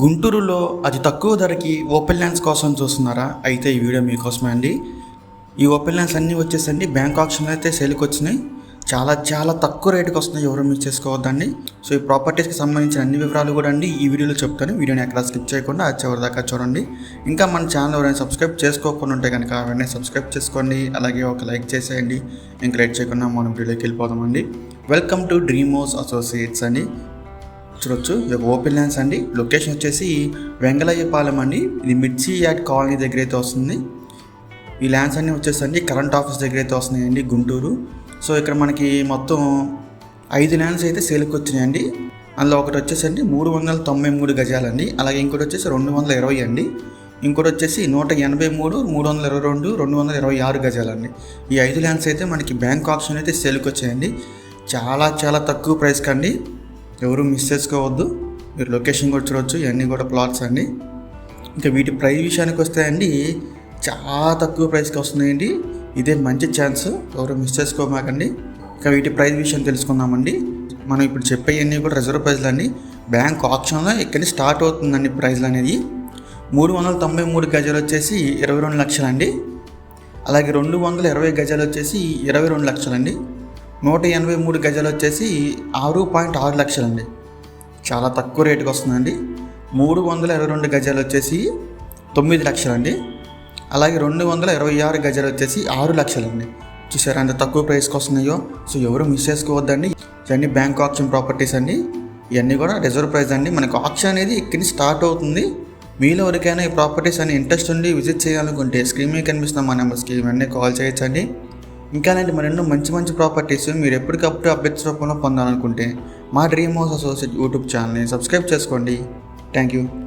గుంటూరులో అతి తక్కువ ధరకి ఓపెన్ ల్యాండ్స్ కోసం చూస్తున్నారా? అయితే ఈ వీడియో మీకోసమే అండి. ఈ ఓపెన్ ల్యాండ్స్ అన్నీ వచ్చేసండి బ్యాంక్ ఆప్షన్ అయితే సేల్కి వచ్చినాయి. చాలా చాలా తక్కువ రేటుకి వస్తున్నాయి ఎవరు మిస్ చేసుకోవద్దండి. సో ఈ ప్రాపర్టీస్కి సంబంధించిన అన్ని వివరాలు కూడా అండి ఈ వీడియోలో చెప్తాను. వీడియోని ఎక్కడ స్కిప్ చేయకుండా అది చివరి దాకా చూడండి. ఇంకా మన ఛానల్ ఎవరైనా సబ్స్క్రైబ్ చేసుకోకుండా ఉంటే కనుక వెంటనే సబ్స్క్రైబ్ చేసుకోండి. అలాగే ఒక లైక్ చేసేయండి. ఇంకా లేట్ చేయకుండా మనం వీడియోకి వెళ్ళిపోదామండి. వెల్కమ్ టు డ్రీమోస్ అసోసియేట్స్ అండి. చూడొచ్చు. ఇది ఒక ఓపెన్ ల్యాండ్స్ అండి. లొకేషన్ వచ్చేసి వెంగళయ్యపాలెం అండి. ఇది మిర్చి యాడ్ కాలనీ దగ్గర అయితే వస్తుంది. ఈ ల్యాండ్స్ అన్నీ వచ్చేసండి కరెంట్ ఆఫీస్ దగ్గర అయితే వస్తున్నాయండి గుంటూరు. సో ఇక్కడ మనకి మొత్తం ఐదు ల్యాండ్స్ అయితే సేల్కి వచ్చినాయండి. అందులో ఒకటి వచ్చేసండి మూడు వందల తొంభై మూడు గజాలండి. అలాగే ఇంకోటి వచ్చేసి రెండు వందల ఇరవై అండి. ఇంకోటి వచ్చేసి నూట ఎనభై మూడు మూడు వందల ఇరవై రెండు రెండు వందల ఇరవై ఆరు గజాలండి. ఈ ఐదు ల్యాండ్స్ అయితే మనకి బ్యాంక్ ఆప్షన్ అయితే సేల్కి వచ్చాయండి. చాలా చాలా తక్కువ ప్రైస్కి అండి ఎవరు మిస్ చేసుకోవద్దు. మీరు లొకేషన్ కూడా చూడవచ్చు ఇవన్నీ కూడా ప్లాట్స్ అండి. ఇంకా వీటి ప్రైస్ విషయానికి వస్తే అండి చాలా తక్కువ ప్రైస్కి వస్తున్నాయండి. ఇదే మంచి ఛాన్స్ ఎవరు మిస్ చేసుకోమాకండి. ఇంకా వీటి ప్రైస్ విషయం తెలుసుకుందామండి. మనం ఇప్పుడు చెప్పేవన్నీ కూడా రిజర్వ్ ప్రైస్లు అండి. బ్యాంక్ ఆప్షన్లో ఇక్కడి స్టార్ట్ అవుతుందండి ప్రైస్లు అనేది. మూడు వందల తొంభై మూడు గజాలు వచ్చేసి ఇరవై రెండు లక్షలండి. అలాగే రెండు వందల ఇరవై గజాలు వచ్చేసి ఇరవై రెండు లక్షలండి. నూట ఎనభై మూడు గజాలు వచ్చేసి ఆరు పాయింట్ ఆరు లక్షలండి. చాలా తక్కువ రేటుకి వస్తుందండి. మూడు వందల ఇరవై రెండు గజాలు వచ్చేసి తొమ్మిది లక్షలండి. అలాగే రెండు వందల ఇరవై ఆరు గజాలు వచ్చేసి ఆరు లక్షలండి. చూసారా అంత తక్కువ ప్రైస్కి వస్తున్నాయో? సో ఎవరు మిస్ చేసుకోవద్దండి. ఇవన్నీ బ్యాంక్ ఆప్షన్ ప్రాపర్టీస్ అండి. ఇవన్నీ కూడా రిజర్వ్ ప్రైస్ అండి. మనకు ఆప్షన్ అనేది ఇక్కడి స్టార్ట్ అవుతుంది. మీలో ఎవరికైనా ఈ ప్రాపర్టీస్ అని ఇంట్రెస్ట్ ఉండి విజిట్ చేయాలనుకుంటే స్క్రీన్ మీద కనిపిస్తున్న మా నెంబర్స్కి ఇవన్నీ కాల్ చేయొచ్చండి. ఇంకా లాంటి మరెన్నో మంచి మంచి ప్రాపర్టీస్ మీరు ఎప్పటికప్పుడు అప్డేట్స్ రూపంలో పొందాలనుకుంటే మా డ్రీమ్ హౌస్ అసోసియేట్ యూట్యూబ్ ఛానల్ని సబ్స్క్రైబ్ చేసుకోండి. Thank you